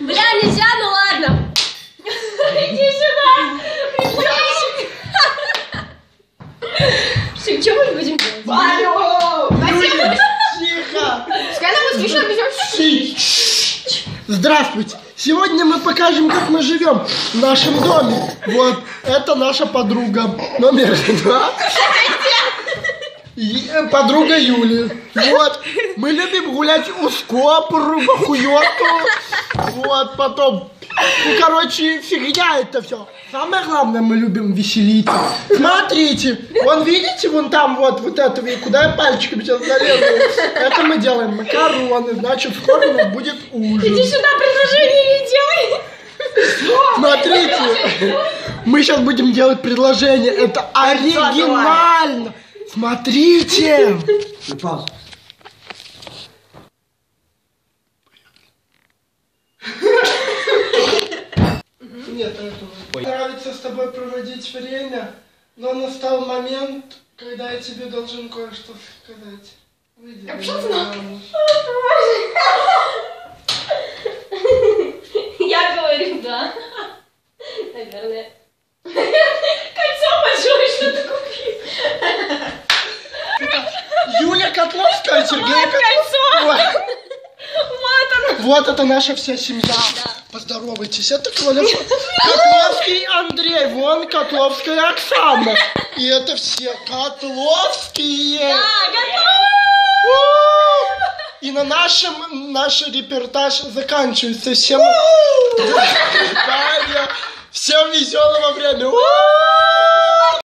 Бля, нельзя, ну ладно. Иди сюда. Что, что мы будем делать? Юля, тихо! Пускай нам. Здравствуйте! Сегодня мы покажем, как мы живем в нашем доме. Вот, это наша подруга номер два. Подруга Юли. Вот, мы любим гулять у скопру, бахуёту. Вот, потом, ну, короче, фигня это все. Самое главное, мы любим веселиться. Смотрите, вон видите, вон там вот, вот это, куда я пальчиком сейчас залезу. Это мы делаем макароны, значит, скоро у нас будет ужин. Иди сюда, предложение не делай. Смотрите, мы сейчас будем делать предложение. Это оригинально. Смотрите. Пауза. Нет, это нравится с тобой проводить время, но настал момент, когда я тебе должен кое-что сказать. Выйди. за меня замуж. Я говорю, да. Наверное. Котловская, Сергей. Котловский. Вот. Вот это наша вся семья. Поздоровайтесь, это Коля Котловский Андрей, вон Котловская Оксана. И это все Котловские. А, готово. И на нашем наш репортаж заканчивается. Всем, Далее. Всем веселого времени.